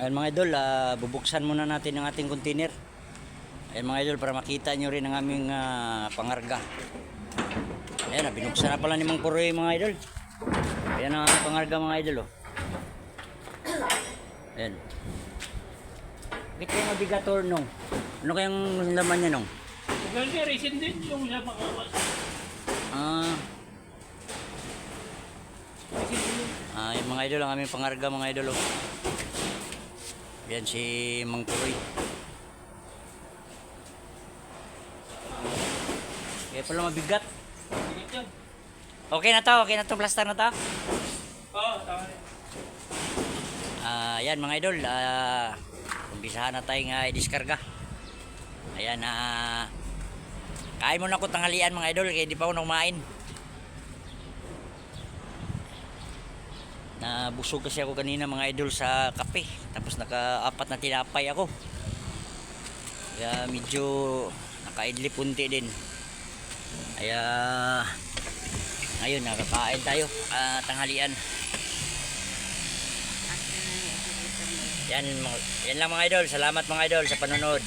Ayan mga idol, ah, bubuksan muna natin ang ating container. Ayan mga idol, para makita nyo rin ang aming ah, pangarga. Ayan, ah, binuksan na pala ni Mang Puroy mga idol. Ayan ang aming pangarga mga idol. Oh. Ayan. Bakit kayo mabigat or no? Ano kayang laman niya nung? Maganda resin din yung sa makawas. Ah, ah, yung mga idol, ang aming pangarga mga idol. Oh. Yan si Mang Puroy. Kaya pala mabigat. Yan. Okay na to, okay na to, plaster na to. Oo, tama rin. Ah, yan mga idol, ah, umpisahan na tayong uh, i-diskarga. Ayan, ah, kain muna ako tanghalian mga idol, kaya di pa ako kumain. Nabusog kasi ako kanina mga idol sa kape, tapos naka-apat na tinapay ako. Kaya medyo nakaidlip punti din. Kaya ngayon nakakain tayo ah, tanghalian. Yan, yan lang mga idol. Salamat mga idol sa panonood.